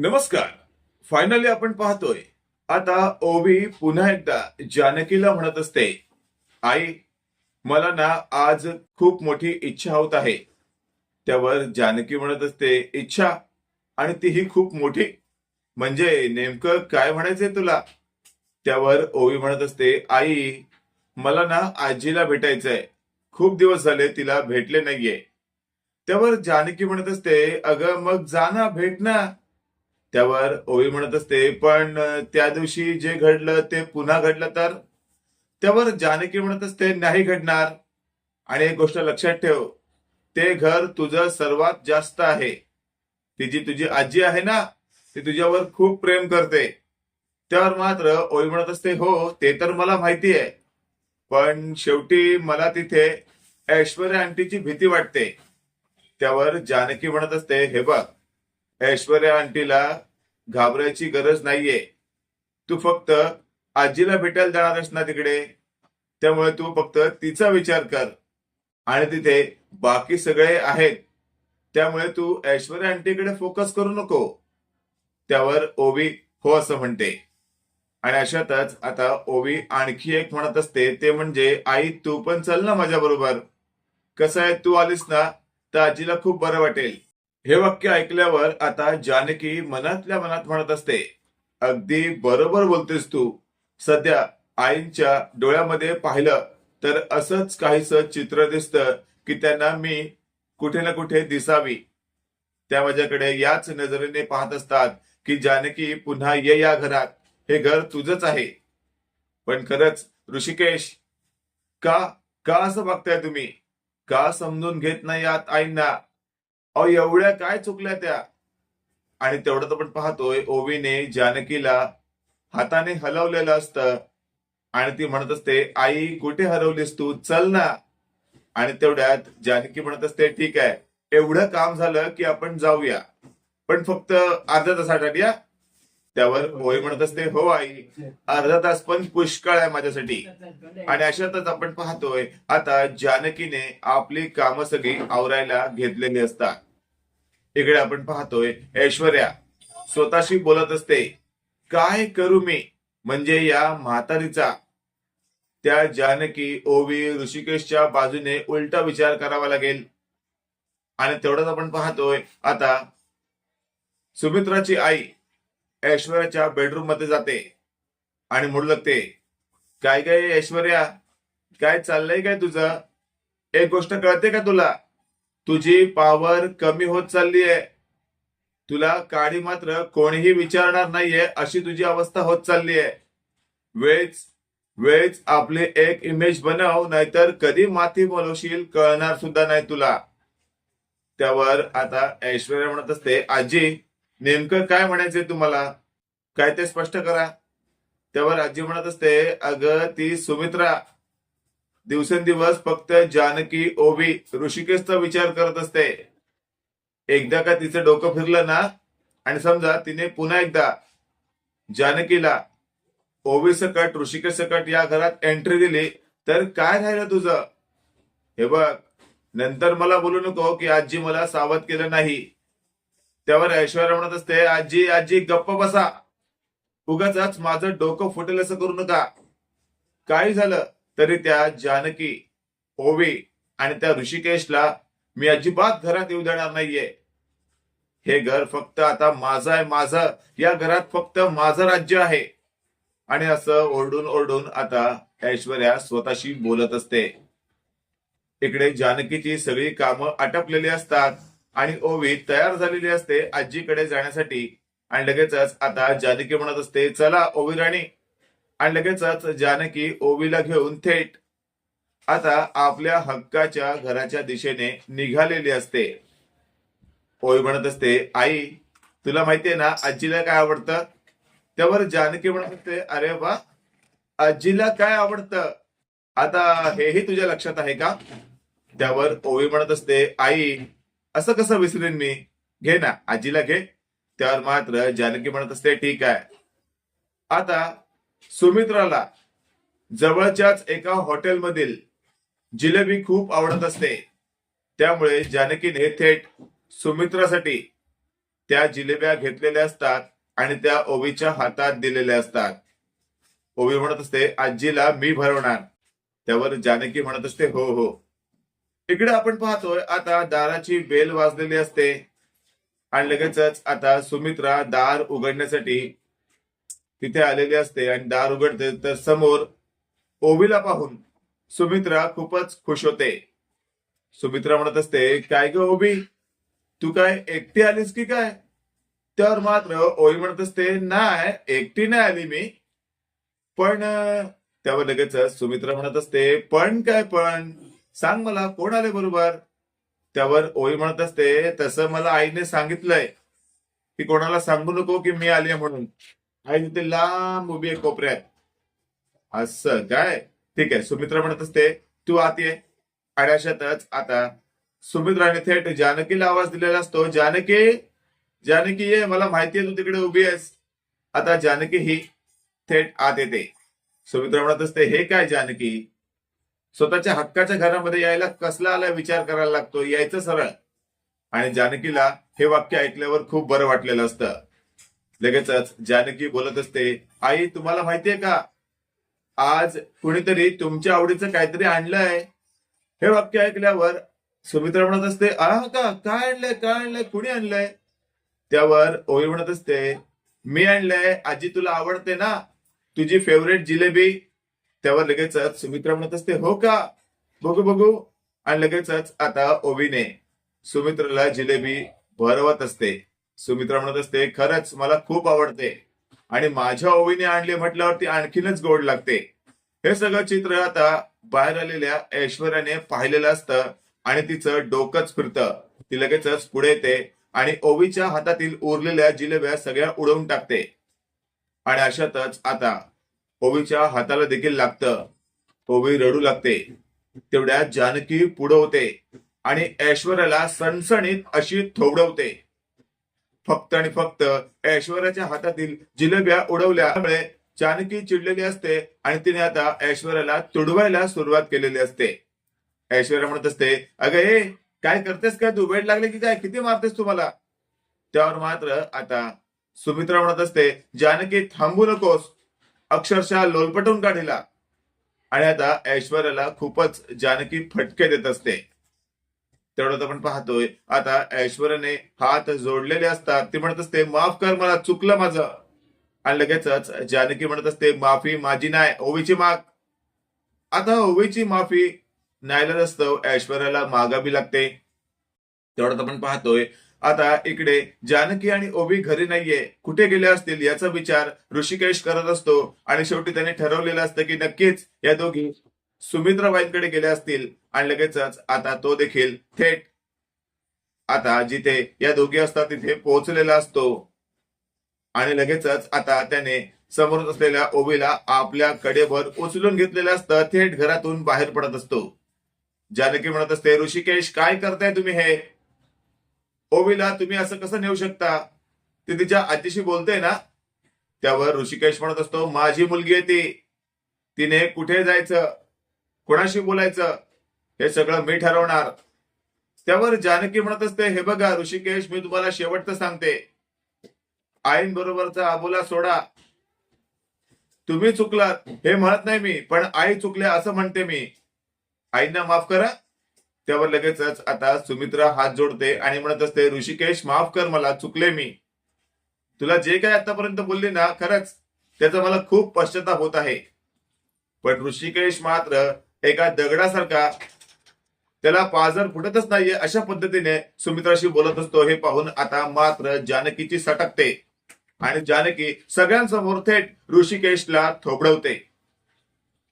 नमस्कार. फायनली आपण पाहतोय. आता ओवी पुन्हा एकदा जानकीला म्हणत असते आई मला ना आज खूप मोठी इच्छा होत आहे. त्यावर जानकी म्हणत असते इच्छा आणि तीही खूप मोठी. म्हणजे नेमकं काय म्हणायचंय तुला? त्यावर ओवी म्हणत असते आई मला ना आजीला भेटायचंय. खूप दिवस झाले तिला भेटले नाहीये. त्यावर जानकी म्हणत असते अगं मग जा ना भेट ना. त्यावर ओवी म्हणत असते पण त्या दिवशी जे घडलं ते पुन्हा घडलं तर? त्यावर जानकी म्हणत असते नाही घडणार. आणि एक गोष्ट लक्षात ठेव ते घर तुझं सर्वात जास्त आहे. ती जी तुझी आजी आहे ना ती तुझ्यावर खूप प्रेम करते. त्यावर मात्र ओवी म्हणत असते हो ते तर मला माहिती आहे. पण शेवटी मला तिथे ऐश्वर्या आंटीची भीती वाटते. त्यावर जानकी म्हणत असते हे बघ ऐश्वर्या आंटीला घाबरायची गरज नाहीये. तू फक्त आजीला भेटायला जाणार ना तिकडे? त्यामुळे तू फक्त तिचा विचार कर. आणि तिथे बाकी सगळे आहेत. त्यामुळे तू ऐश्वर्या आंटीकडे फोकस करू नको. त्यावर ओवी हो असं म्हणते. आणि अशातच आता ओवी आणखी एक म्हणत असते ते म्हणजे आई तू पण चल ना माझ्या बरोबर. कसं आहे तू आलीस ना तर आजीला खूप बरं वाटेल. हे वाक्य ऐकल्यावर आता जानकी मनातल्या मनात म्हणत असते अगदी बरोबर बोलतेस तू. सध्या आईंच्या डोळ्यामध्ये पाहिलं तर असंच काहीस चित्र दिसत की त्यांना मी कुठे ना कुठे दिसावी. त्या माझ्याकडे याच नजरेने पाहत असतात की जानकी पुन्हा ये या घरात. हे घर तुझंच आहे. पण खरंच ऋषिकेश का का असं बघताय तुम्ही? का समजून घेत नाही आत आईंना? अहो एवढ्या काय चुकल्या त्या? आणि तेवढं आपण पाहतोय ओवीने जानकीला हाताने हलवलेलं असतं. आणि ती म्हणत असते आई कुठे हरवलीस तू? चल ना. आणि तेवढ्यात जानकी म्हणत असते ठीक आहे एवढं काम झालं की आपण जाऊया. पण फक्त अर्धा तासासाठी या त्यावर होय म्हणत असते हो आई अर्धा तास पण पुष्कळ आहे माझ्यासाठी. आणि अशातच आपण पाहतोय आता जानकीने आपली कामं सगळी आवरायला घेतलेली असतात. इकडे आपण पाहतोय ऐश्वर्या स्वतःशी बोलत असते काय करू मी? म्हणजे या म्हातारीचा. त्या जानकी ओवी ऋषिकेशच्या बाजूने उलटा विचार करावा लागेल. आणि तेवढंच आपण पाहतोय आता सुमित्राची आई ऐश्वर्याच्या बेडरूममध्ये जाते. आणि म्हणू लागते काय काय ऐश्वर्या? काय चाललंय काय तुझं? एक गोष्ट कळते का तुला? तुझी पावर कमी होत चालली आहे. तुला काडी मात्र कोणीही विचारणार नाहीये अशी तुझी अवस्था होत चालली आहे. वेळच वेळच आपली एक इमेज बनव नाहीतर कधी माती बोलवशील कळणार सुद्धा नाही तुला. त्यावर आता ऐश्वर्या म्हणत असते आजी नेमकं काय म्हणायचंय तुम्हाला? काय ते स्पष्ट करा. त्यावर आजी म्हणत असते अगं ती सुमित्रा दिवसेंदिवस फक्त जानकी ओवी ऋषिकेशचा विचार करत असते. एकदा का तिचं डोकं फिरलं ना आणि समजा तिने पुन्हा एकदा जानकीला ओवी सकट ऋषिकेश सकट या घरात एंट्री दिली तर काय राहिलं तुझं? हे बघ नंतर मला बोलू नको की आजी मला सावध केलं नाही. त्यावर ऐश्वर्या म्हणत असते आजी आजी गप्प बसा. उगाच माझं डोकं फुटेल असं करू नका. काही झालं तरी त्या जानकी ओवी आणि त्या ऋषिकेशला मी अजिबात घरात येऊ देणार नाहीये. हे घर फक्त आता माझं आहे. माझं या घरात फक्त माझं राज्य आहे. आणि असं ओरडून ओरडून आता ऐश्वर्या स्वतःशी बोलत असते. इकडे जानकीची सगळी कामं आटपलेली असतात आणि ओवी तयार झालेली असते आजीकडे जाण्यासाठी. आणि लगेचच आता जानकी म्हणत असते चला ओवी राणी आणि लगेचच जानकी ओवीला घेऊन थेट आता आपल्या हक्काच्या घराच्या दिशेने निघालेली असते. ओवी म्हणत असते आई तुला माहितीये ना आजीला काय आवडतं? त्यावर जानकी म्हणत असते अरे वा आजीला काय आवडतं? आता हेही तुझ्या लक्षात आहे का? त्यावर ओवी म्हणत असते आई असं कसं विसरेन मी? घे ना आजीला घे. त्यावर मात्र जानकी म्हणत असते ठीक आहे. आता सुमित्राला जवळच्याच एका हॉटेलमधील जिलेबी खूप आवडत असते. त्यामुळे जानकीने थेट सुमित्रासाठी त्या जिलेब्या घेतलेल्या असतात आणि त्या ओवीच्या हातात दिलेल्या असतात. ओवी म्हणत असते आजीला मी भरवणार. त्यावर जानकी म्हणत असते हो हो. इकडे आपण पाहतोय आता दाराची बेल वाजलेली असते. आणि लगेचच आता सुमित्रा दार उघडण्यासाठी तिथे आलेली असते आणि दार उघडते. तर समोर ओबीला पाहून सुमित्रा खूपच खुश होते. सुमित्रा म्हणत असते काय ग ओबी तू काय एकटी आलीस की काय? तर मात्र ओवी म्हणत असते नाही एकटी नाही आली मी. पण त्यावर लगेच सुमित्रा म्हणत असते पण काय पण? सांग मला कोण आले बरोबर? त्यावर ओई म्हणत असते तसं मला आईने सांगितलंय. की कोणाला सांगू नको की मी आली म्हणून. आई तिथे लांब उभी आहे कोपऱ्यात. असं काय? ठीक आहे सुमित्रा म्हणत असते तू आत ये. आड्याशातच आता सुमित्राने थेट जानकीला आवाज दिलेला असतो जानकी जानकी ये मला माहितीये तू तिकडे उभी आहेस. आता जानकी ही थेट आत येते. सुमित्रा म्हणत असते हे काय जानकी? स्वतःच्या हक्काच्या घरामध्ये यायला कसला आला विचार करायला लागतो? यायचं सरळ. आणि जानकीला हे वाक्य ऐकल्यावर खूप बरं वाटलेलं असतं. लगेचच जानकी बोलत असते आई तुम्हाला माहितीये का? आज कुणीतरी तुमच्या आवडीचं काहीतरी आणलंय. हे वाक्य ऐकल्यावर सुमित्रा म्हणत असते आ का? काय आणलंय? काय आणलंय? कुणी आणलंय? त्यावर ओवी म्हणत असते मी आणलंय आजी तुला आवडते ना? तुझी फेवरेट जिलेबी. त्यावर लगेचच सुमित्रा म्हणत असते हो का? बघू बघू. आणि लगेचच आता ओवीने सुमित्राला जिलेबी भरवत असते. सुमित्रा म्हणत असते खरंच मला खूप आवडते. आणि माझ्या ओवीने आणले म्हटल्यावर ती आणखीनच गोड लागते. हे सगळं चित्र आता बाहेर आलेल्या ऐश्वर्याने पाहिलेलं असतं आणि तिचं डोकंच फिरतं. ती लगेचच पुढे येते आणि ओवीच्या हातातील उरलेल्या जिलेब्या सगळ्या उडवून टाकते. आणि अशातच आता ओवीच्या हाताला देखील लागतं. ओवी रडू लागते. तेवढ्या जानकी पुढे होते आणि ऐश्वर्याला सणसणीत अशी थोबडवते. फक्त आणि फक्त ऐश्वर्याच्या हातातील जिलेब्या उडवल्यामुळे जानकी चिडलेली असते आणि तिने आता ऐश्वर्याला तुडवायला सुरुवात केलेली असते. ऐश्वर्या म्हणत असते अगं हे काय करतेस काय? तू वेळ लागले की काय? किती मारतेस तुम्हाला? त्यावर मात्र आता सुमित्रा म्हणत असते जानकी थांबू नकोस. अक्षरशः लोलपटून काढिला. आणि आता ऐश्वर्याला खूपच जानकी फटके देत असते. तेवढं आपण पाहतोय. आता ऐश्वर्याने हात जोडलेले असतात. ती म्हणत असते माफ कर मला चुकलं माझं. आणि लगेचच जानकी म्हणत असते माफी माझी नाही ओवीची माग. आता ओवीची माफी न्यायला असतं ऐश्वर्याला मागावी लागते. तेवढ्यात आपण पाहतोय. आता इकडे जानकी आणि ओवी घरी नाहीये. कुठे गेले असतील याचा विचार ऋषिकेश करत असतो. आणि शेवटी त्याने ठरवलेलं असतं की नक्कीच या दोघी सुमित्राबाईंकडे गेले असतील आणि लगेचच आता तो देखील थेट आता जिथे या दोघी असतात तिथे पोहोचलेला असतो. आणि लगेचच आता त्याने समोर असलेल्या ओबीला आपल्या कडेवर उचलून घेतलेलं असतं थेट घरातून बाहेर पडत असतो. जानकी म्हणत असते ऋषिकेश काय करताय तुम्ही हे? ओबीला तुम्ही असं कसं नेऊ शकता? ती तिच्या आजीशी बोलते ना? त्यावर ऋषिकेश म्हणत असतो माझी मुलगी आहे ती. तिने कुठे जायचं? कोणाशी बोलायचं? हे सगळं मी ठरवणार. त्यावर जानकी म्हणत असते हे बघा ऋषिकेश मी तुम्हाला शेवटचं सांगते. आईन बरोबरचा आबोला सोडा. तुम्ही चुकलात हे म्हणत नाही मी पण आई चुकले असं म्हणते मी. आईंना माफ करा. त्यावर लगेचच आता सुमित्रा हात जोडते आणि म्हणत असते ऋषिकेश माफ कर मला चुकले मी. तुला जे काय आतापर्यंत बोलली ना खरंच त्याचा मला खूप पश्चाताप होत आहे. पण ऋषिकेश मात्र एका दगडासारखा त्याला पाजर फुटतच नाहीये अशा पद्धतीने सुमित्राशी बोलत असतो. हे पाहून आता मात्र जानकीची सटकते आणि जानकी सगळ्यांसमोर थेट ऋषिकेशला थोबडवते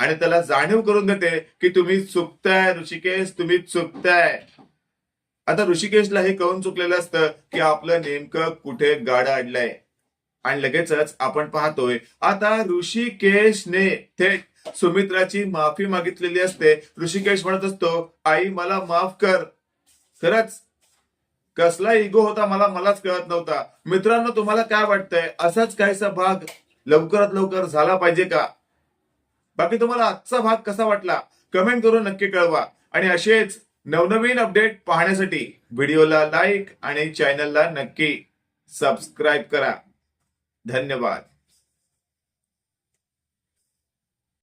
आणि त्याला जाणीव करून देते की तुम्ही चुकताय ऋषिकेश तुम्ही चुकताय. आता ऋषिकेशला हे कळून चुकलेलं असतं की आपलं नेमकं कुठे गाडं अडलंय आणि लगेचच आपण पाहतोय आता ऋषिकेशने थेट सुमित्राची माफी मागितलेली असते. ऋषिकेश म्हणत असतो आई मला माफ कर. खरंच कसला इगो होता मला मलाच कळत नव्हता. मित्रांनो तुम्हाला काय वाटतंय? असाच काहीसा भाग लवकरात लवकर झाला पाहिजे का? बाकी तुम्हाला आजचा भाग कसा वाटला? कमेंट करून नक्की कळवा. आणि असेच नवनवीन अपडेट पाहण्यासाठी व्हिडिओला लाईक आणि चॅनलला नक्की सबस्क्राईब करा. धन्यवाद.